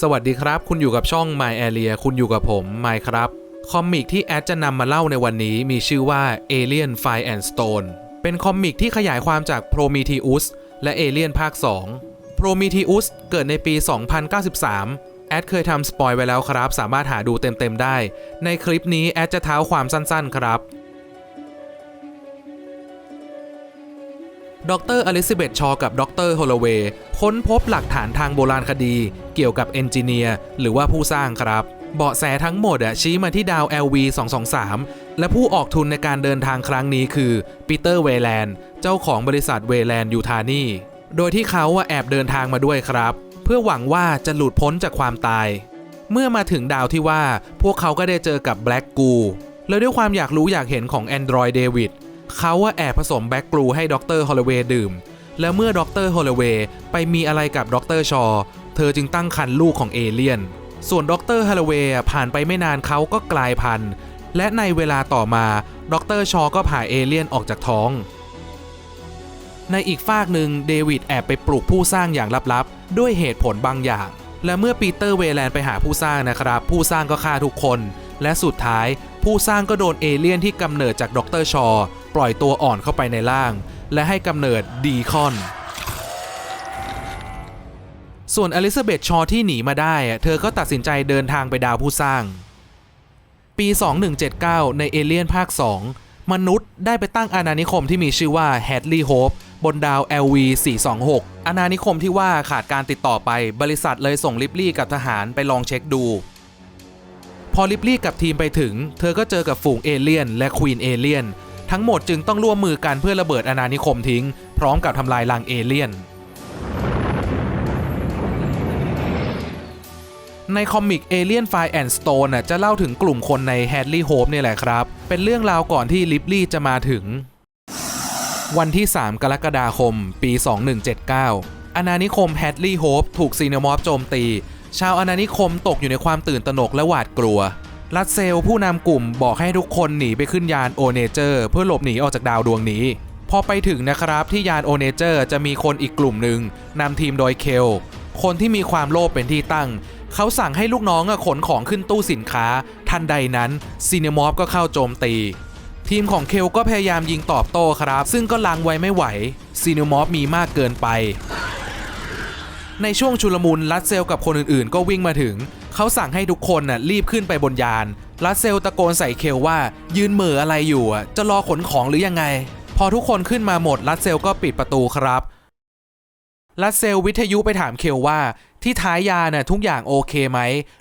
สวัสดีครับ คุณอยู่กับช่อง My Area คุณอยู่กับผม My ครับ คอมิกที่แอดจะนำมาเล่าในวันนี้มีชื่อว่า Alien Fire and Stone เป็นคอมิกที่ขยายความจาก Prometheus และ Alien ภาค 2 Prometheus เกิดในปี 2093 แอดเคยทำสปอยไว้แล้วครับ สามารถหาดูเต็มๆได้ ในคลิปนี้แอดจะเท้าความสั้นๆ ครับ ดรอลิซาเบธชอกับดรโฮโลเวย์ค้นพบหลักฐานทางโบราณคดี เกี่ยวกับเอนจิเนียร์หรือว่าผู้สร้างครับ เบาะแสทั้งหมดอะชี้มาที่ดาว LV 223 และผู้ออกทุนในการเดินทางครั้งนี้คือปีเตอร์เวแลนด์ เจ้าของบริษัทเวแลนด์ยูทานีโดยที่เขาอะแอบเดินทางมาด้วยครับ เพื่อหวังว่าจะหลุดพ้นจากความตาย เมื่อมาถึงดาวที่ว่าพวกเขาก็ได้เจอกับแบล็กกูแล้วด้วยความอยากรู้อยากเห็นของ Android David เเขาว่าแอบผสมแบ็กกลูให้ดรฮอลลเวย์ดื่ม แล้วเมื่อดรฮอลลเวย์ไปมีอะไรกับดรชอ เธอจึงตั้งครรภ์ลูกของเอเลียน ส่วนดรฮอลลเวย์ผ่านไปไม่นานเขาก็กลายพันธุ์ และในเวลาต่อมาดรชอก็ผ่าเอเลียนออกจากท้อง ในอีกฝากหนึ่งเดวิดแอบไปปลุกผู้สร้างอย่างลับๆ ด้วยเหตุผลบางอย่าง และเมื่อปีเตอร์เวแลนไปหาผู้สร้างนะครับ ผู้สร้างก็ฆ่าทุกคน และสุดท้ายผู้สร้างก็โดนเอเลี่ยนที่กำเนิดจากดรชอ ปล่อยตัวอ่อนเข้าไปในร่าง และให้กำเนิดดีคอน ส่วนอลิซาเบธชอที่หนีมาได้ เธอก็ตัดสินใจเดินทางไปดาวผู้สร้าง ปี 2179 ในเอเลียนภาค 2 มนุษย์ได้ไปตั้งอาณานิคมที่มีชื่อว่าแฮดลีย์โฮปบนดาว LV 426อาณานิคมที่ว่าขาดการติดต่อไปบริษัทเลยส่งลิปลี่กับทหารไปลองเช็คดู พอลิปลี่กับทีมไปถึง เธอก็เจอกับฝูงเอเลี่ยนและควีนเอเลี่ยน ทั้งหมดจึงต้องร่วมมือกันเพื่อระเบิดอาณานิคมทิ้ง พร้อมกับทำลายลังเอเลี่ยน ในคอมิก Alien Fire and Stone น่ะจะเล่าถึงกลุ่มคนใน Hadley Hope นี่แหละครับ เป็นเรื่องราวก่อนที่ลิปลี่จะมาถึง วันที่ 3 กรกฎาคม ปี 2179อาณานิคม Hadley Hope ถูกซีโนมอฟโจมตี ชาวอาณานิคมตกอยู่ในความตื่นตระหนกและหวาดกลัว รัสเซลผู้นำกลุ่มบอกให้ทุกคนหนีไปขึ้นยานโอเนเจอร์เพื่อหลบหนีออกจากดาวดวงนี้ พอไปถึงนะครับที่ยานโอเนเจอร์จะมีคนอีกกลุ่มหนึ่งนำทีมโดยเคล คนที่มีความโลภเป็นที่ตั้ง เขาสั่งให้ลูกน้องขนของขึ้นตู้สินค้า ทันใดนั้นซีเนมอฟก็เข้าโจมตี ทีมของเคลก็พยายามยิงตอบโต้ครับ ซึ่งก็ลังไว้ไม่ไหวซีเนมอฟมีมากเกินไปในช่วงชุลมุนรัสเซลกับคนอื่นๆ ก็วิ่งมาถึง เขาสั่งให้ทุกคนน่ะรีบขึ้นไปบนยานรัสเซลตะโกนใส่เคลว่ายืนเหม่ออะไรอยู่อะจะรอขนของหรือยังไง พอทุกคนขึ้นมาหมดรัสเซลก็ปิดประตูครับรัสเซลวิทยุไปถามเคลว่า ที่ท้ายยานน่ะทุกอย่างโอเคไหม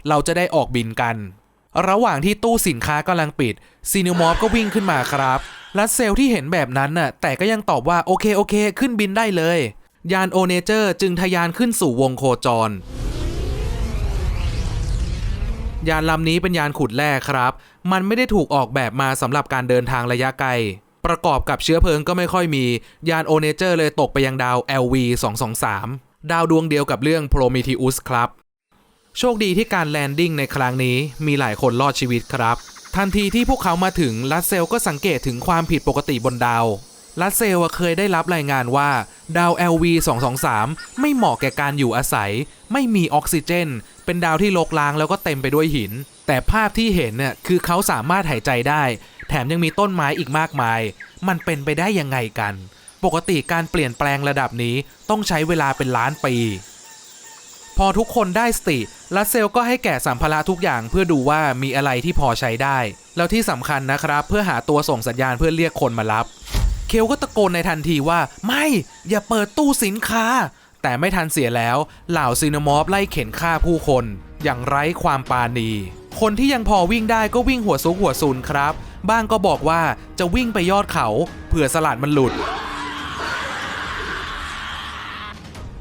เราจะได้ออกบินกัน ระหว่างที่ตู้สินค้ากำลังปิดซีนิวมอฟก็วิ่งขึ้นมาครับรัสเซลที่เห็นแบบนั้นน่ะแต่ก็ยังตอบว่าโอเคโอเค ขึ้นบินได้เลย ยานโอเนเจอร์จึงทะยานขึ้นสู่วงโคจร ยานลำนี้เป็นยานขุดแร่ครับ มันไม่ได้ถูกออกแบบมาสำหรับการเดินทางระยะไกล ประกอบกับเชื้อเพลิงก็ไม่ค่อยมี ยานโอเนเจอร์เลยตกไปยังดาว LV 223 ดาวดวงเดียวกับเรื่อง Prometheus ครับ โชคดีที่การแลนดิ้งในครั้งนี้มีหลายคนรอดชีวิตครับ ทันทีที่พวกเขามาถึงลัสเซลก็สังเกตถึงความผิดปกติบนดาว ลัสเซลเคยได้รับรายงานว่า ดาว LV 223 ไม่เหมาะแก่การอยู่อาศัย ไม่มีออกซิเจน เป็นดาวที่รกร้างแล้วก็เต็มไปด้วยหิน แต่ภาพที่เห็นเนี่ยคือเขาสามารถหายใจได้ แถมยังมีต้นไม้อีกมากมาย มันเป็นไปได้ยังไงกัน ปกติการเปลี่ยนแปลงระดับนี้ต้องใช้เวลาเป็นล้านปี พอทุกคนได้สติลัสเซลก็ให้แกะสัมภาระทุกอย่างเพื่อดูว่ามีอะไรที่พอใช้ได้ แล้วที่สำคัญนะครับ เพื่อหาตัวส่งสัญญาณเพื่อเรียกคนมารับ เคลก็ตะโกนในทันทีว่า ไม่อย่าเปิดตู้สินค้า แต่ไม่ทันเสียแล้ว เหล่าซีนมอฟไล่เข็นฆ่าผู้คน อย่างไร้ความปราณี คนที่ยังพอวิ่งได้ก็วิ่งหัวซุกหัวซุนครับ บ้างก็บอกว่าจะวิ่งไปยอดเขาเผื่อสลัดมันหลุด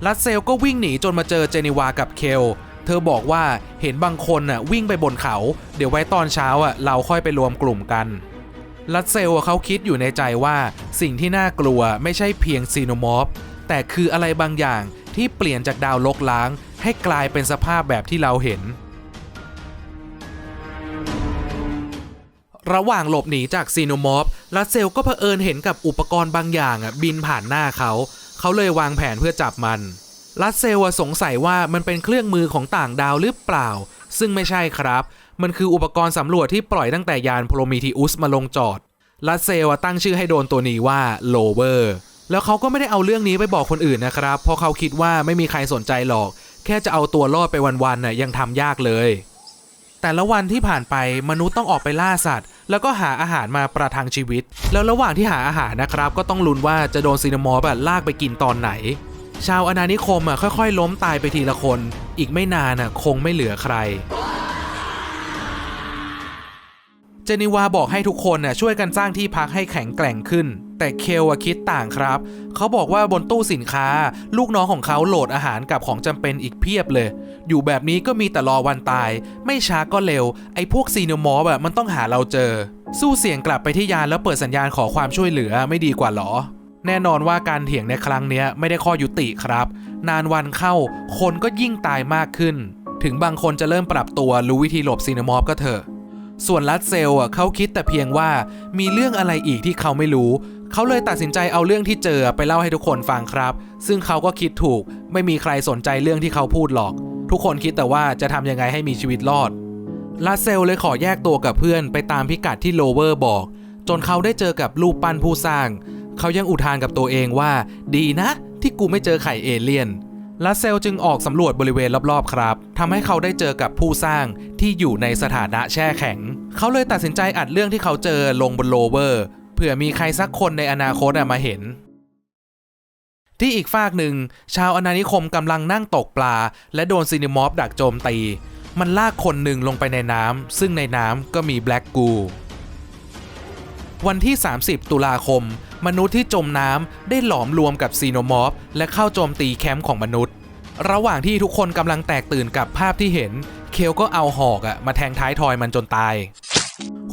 ลัสเซลก็วิ่งหนีจนมาเจอเจนิวากับเคล เธอบอกว่าเห็นบางคนน่ะวิ่งไปบนเขา เดี๋ยวไว้ตอนเช้าอะเราค่อยไปรวมกลุ่มกัน ลัสเซลเขาคิดอยู่ในใจว่าสิ่งที่น่ากลัวไม่ใช่เพียงซีโนมอฟแต่คืออะไรบางอย่างที่เปลี่ยนจากดาวลกล้าง ให้กลายเป็นสภาพแบบที่เราเห็น ระหว่างหลบหนีจากซีโนมอฟลัสเซลก็เผอิญเห็นกับอุปกรณ์บางอย่างอะบินผ่านหน้าเขา เขาเลยวางแผนเพื่อจับมันลัสเซลสงสัยว่ามันเป็นเครื่องมือของต่างดาวหรือเปล่า ซึ่งไม่ใช่ครับ มันคืออุปกรณ์สำรวจที่ปล่อยตั้งแต่ยานโพรมิทีอุสมาลงจอด ลัสเซลตั้งชื่อให้โดนตัวนี้ว่าโลเวอร์แล้วเขาก็ไม่ได้เอาเรื่องนี้ไปบอกคนอื่นนะครับ เพราะเขาคิดว่าไม่มีใครสนใจหรอก แค่จะเอาตัวรอดไปวันๆน่ะยังทำยากเลย แต่ละวันที่ผ่านไปมนุษย์ต้องออกไปล่าสัตว์ แล้วก็หาอาหารมาประทังชีวิต แล้วระหว่างที่หาอาหารนะครับ ก็ต้องลุ้นว่าจะโดนซีนมอร์แบบลากไปกินตอนไหน ชาวอาณานิคมอะค่อย ๆ ล้มตายไปทีละคน อีกไม่นานอะคงไม่เหลือใคร เจนิวาบอกให้ทุกคนน่ะช่วยกันสร้างที่พักให้แข็งแกร่งขึ้น แต่เคลอะคิดต่างครับ เขาบอกว่าบนตู้สินค้า ลูกน้องของเขาโหลดอาหารกับของจำเป็นอีกเพียบเลย อยู่แบบนี้ก็มีแต่รอวันตาย ไม่ช้าก็เร็ว ไอ้พวกซีโนมอร์แบบมันต้องหาเราเจอ สู้เสียงกลับไปที่ยานแล้วเปิดสัญญาณขอความช่วยเหลือไม่ดีกว่าหรอ แน่นอนว่าการเถียงในครั้งนี้ไม่ได้ข้อยุติครับ นานวันเข้า คนก็ยิ่งตายมากขึ้น ถึงบางคนจะเริ่มปรับตัวรู้วิธีหลบซีโนมอร์ก็เถอะ ส่วนลัดเซลอะเขาคิดแต่เพียงว่ามีเรื่องอะไรอีกที่เขาไม่รู้ เขาเลยตัดสินใจเอาเรื่องที่เจอไปเล่าให้ทุกคนฟังครับ ซึ่งเขาก็คิดถูกไม่มีใครสนใจเรื่องที่เขาพูดหรอก ทุกคนคิดแต่ว่าจะทำยังไงให้มีชีวิตรอดลัดเซลเลยขอแยกตัวกับเพื่อนไปตามพิกัดที่โลเวอร์บอก จนเขาได้เจอกับรูปปั้นผู้สร้าง เขายังอุทานกับตัวเองว่า ดีนะ ที่กูไม่เจอไข่เอเลี่ยนลัสเซลจึงออกสำรวจบริเวณรอบๆครับทำให้เขาได้เจอกับผู้สร้างที่อยู่ในสถานะแช่แข็ง เขาเลยตัดสินใจอัดเรื่องที่เขาเจอลงบนโลเวอร์ เผื่อมีใครสักคนในอนาคตมาเห็น ที่อีกฝากหนึ่ง ชาวอาณานิคมกำลังนั่งตกปลา และโดนซีนิมอฟดักโจมตี มันลากคนหนึ่งลงไปในน้ำซึ่งในน้ำก็มีแบล็กกูวันที่ 30 ตุลาคม มนุษย์ที่จมน้ำได้หลอมรวมกับซีโนมอฟและเข้าโจมตีแคมป์ของมนุษย์ ระหว่างที่ทุกคนกำลังแตกตื่นกับภาพที่เห็น เคลก็เอาหอกอะมาแทงท้ายทอยมันจนตาย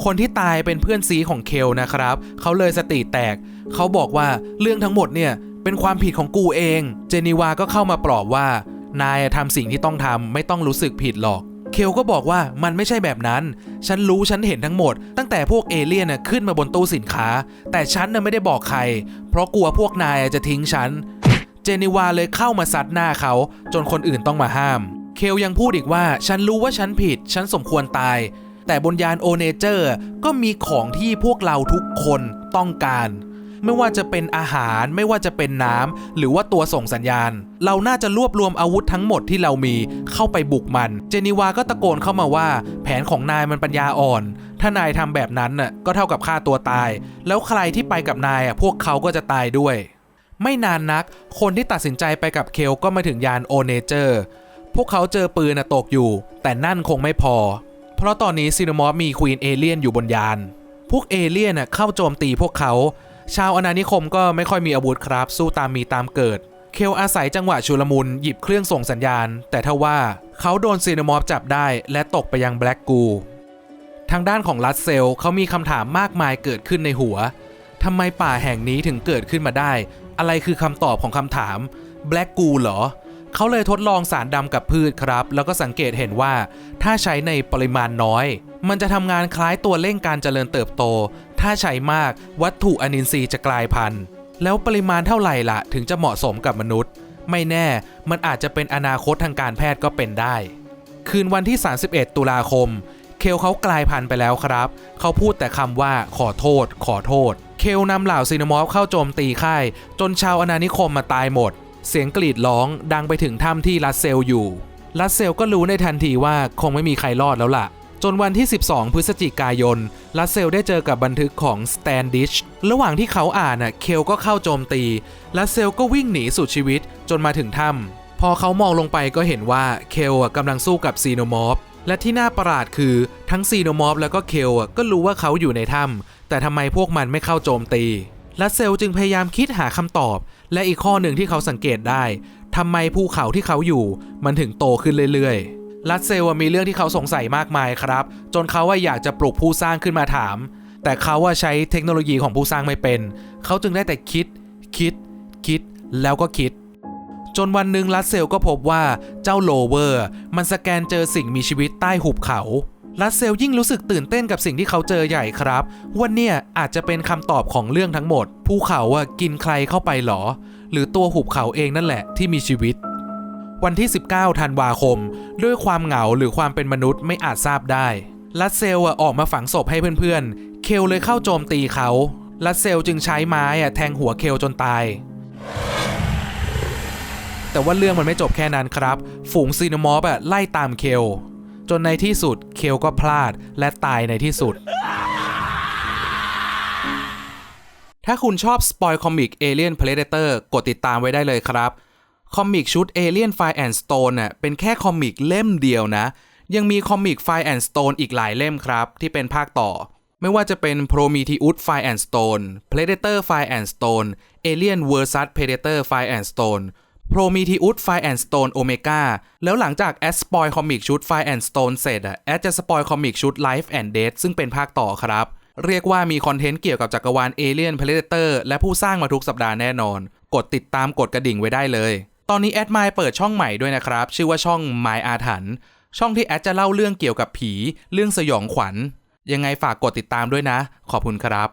คนที่ตายเป็นเพื่อนซีของเคลนะครับ เขาเลยสติแตก เขาบอกว่าเรื่องทั้งหมดเนี่ยเป็นความผิดของกูเอง เจนีวาก็เข้ามาปลอบว่า นายทำสิ่งที่ต้องทำไม่ต้องรู้สึกผิดหรอกเคลก็บอกว่ามันไม่ใช่แบบนั้น ฉันรู้ฉันเห็นทั้งหมด ตั้งแต่พวกเอเลี่ยนขึ้นมาบนตู้สินค้า แต่ฉันน่ะไม่ได้บอกใคร เพราะกลัวพวกนายจะทิ้งฉัน เจนิวาเลยเข้ามาซัดหน้าเขาจนคนอื่นต้องมาห้าม เคลยังพูดอีกว่าฉันรู้ว่าฉันผิด ฉันสมควรตาย แต่บนยานโอเนเจอร์ก็มีของที่พวกเราทุกคนต้องการ ไม่ว่าจะเป็นอาหารไม่ว่าจะเป็นน้ำหรือว่าตัวส่งสัญญาณ เราน่าจะรวบรวมอาวุธทั้งหมดที่เรามีเข้าไปบุกมัน เจนีวาก็ตะโกนเข้ามาว่า แผนของนายมันปัญญาอ่อน ถ้านายทำแบบนั้นน่ะก็เท่ากับฆ่าตัวตาย แล้วใครที่ไปกับนายอะพวกเขาก็จะตายด้วย ไม่นานนัก คนที่ตัดสินใจไปกับเคลก็มาถึงยานโอเนเจอร์ พวกเขาเจอปืนตกอยู่ แต่นั่นคงไม่พอ เพราะตอนนี้ซีโนมอฟมีควีนเอเลียนอยู่บนยาน พวกเอเลี่ยนเข้าโจมตีพวกเขา ชาวอาณานิคมก็ไม่ค่อยมีอาวุธครับ สู้ตามมีตามเกิด เคลอาศัยจังหวะชุลมุนหยิบเครื่องส่งสัญญาณ แต่ทว่าเขาโดนซีโนมอฟจับได้และตกไปยังแบล็กกูทางด้านของลัสเซลเขามีคำถามมากมายเกิดขึ้นในหัวทำไมป่าแห่งนี้ถึงเกิดขึ้นมาได้ อะไรคือคำตอบของคำถามแบล็กกูเหรอ เขาเลยทดลองสารดำกับพืชครับ แล้วก็สังเกตเห็นว่าถ้าใช้ในปริมาณน้อย มันจะทำงานคล้ายตัวเร่งการเจริญเติบโต ถ้าใช้มากวัตถุอนินทรีย์จะกลายพันธุ์ แล้วปริมาณเท่าไหร่ล่ะ ถึงจะเหมาะสมกับมนุษย์ ไม่แน่มันอาจจะเป็นอนาคตทางการแพทย์ก็เป็นได้ คืนวันที่ 31 ตุลาคม เคลเขากลายพันธุ์ไปแล้วครับ เขาพูดแต่คำว่าขอโทษ ขอโทษ เคลนำเหล่าซีนมอฟเข้าโจมตีค่าย จนชาวอาณานิคมมาตายหมด เสียงกรีดร้องดังไปถึงถ้ำที่ลัสเซลอยู่ ลัสเซลก็รู้ในทันทีว่าคงไม่มีใครรอดแล้วล่ะ จนวันที่ 12 พฤศจิกายน ลัสเซลได้เจอกับบันทึกของสแตนดิช ระหว่างที่เขาอ่านน่ะ เคลก็เข้าโจมตี ลัสเซลก็วิ่งหนีสุดชีวิตจนมาถึงถ้ำพอเขามองลงไปก็เห็นว่าเคลกำลังสู้กับซีโนมอฟ และที่น่าประหลาดคือทั้งซีโนมอฟแล้วก็เคลก็รู้ว่าเขาอยู่ในถ้ำแต่ทำไมพวกมันไม่เข้าโจมตีลัสเซลจึงพยายามคิดหาคำตอบ และอีกข้อหนึ่งที่เขาสังเกตได้ทำไมภูเขาที่เขาอยู่ มันถึงโตขึ้นเรื่อยๆ ลัสเซลมีเรื่องที่เขาสงสัยมากมายครับ จนเขาว่าอยากจะปลุกผู้สร้างขึ้นมาถาม แต่เขาว่าใช้เทคโนโลยีของผู้สร้างไม่เป็น เขาจึงได้แต่คิด คิด คิด แล้วก็คิด จนวันหนึ่งลัสเซลก็พบว่าเจ้าโลเวอร์ มันสแกนเจอสิ่งมีชีวิตใต้หุบเขาลัสเซลยิ่งรู้สึกตื่นเต้นกับสิ่งที่เขาเจอใหญ่ครับว่าเนี่ยอาจจะเป็นคำตอบของเรื่องทั้งหมด ภูเขาอะกินใครเข้าไปหรอ หรือตัวหุบเขาเองนั่นแหละที่มีชีวิต วันที่ 19ธันวาคม ด้วยความเหงาหรือความเป็นมนุษย์ไม่อาจทราบได้ลัดเซลอะออกมาฝังศพให้เพื่อนๆ เคลเลยเข้าโจมตีเขาลัดเซลจึงใช้ไม้อะแทงหัวเคลจนตาย แต่ว่าเรื่องมันไม่จบแค่นั้นครับ ฝูงซีนมอฟอะไล่ตามเคล จนในที่สุดเคลก็พลาดและตายในที่สุด ถ้าคุณชอบสปอยคอมิก Alien Predator กดติดตามไว้ได้เลยครับ คอมิกชุด Alien Fire and Stone น่ะเป็นแค่คอมิกเล่มเดียวนะ ยังมีคอมิก Fire and Stone อีกหลายเล่มครับ ที่เป็นภาคต่อไม่ว่าจะเป็น Prometheus Fire and Stone Predator Fire and Stone Alien vs Predator Fire and Stone Prometheus Fire and Stone Omega แล้วหลังจากแอดสปอยคอมิกชุด Fire and Stone เสร็จอะแอดจะสปอยคอมิกชุด Life and Death ซึ่งเป็นภาคต่อครับ เรียกว่ามีคอนเทนต์เกี่ยวกับจักรวาล Alien Predator และผู้สร้างมาทุกสัปดาห์แน่นอน กดติดตามกดกระดิ่งไว้ได้เลย ตอนนี้แอดมายเปิดช่องใหม่ด้วยนะครับ ชื่อว่าช่อง My อาถรรพ์ช่องที่แอดจะเล่าเรื่องเกี่ยวกับผี เรื่องสยองขวัญ ยังไงฝากกดติดตามด้วยนะ ขอบคุณครับ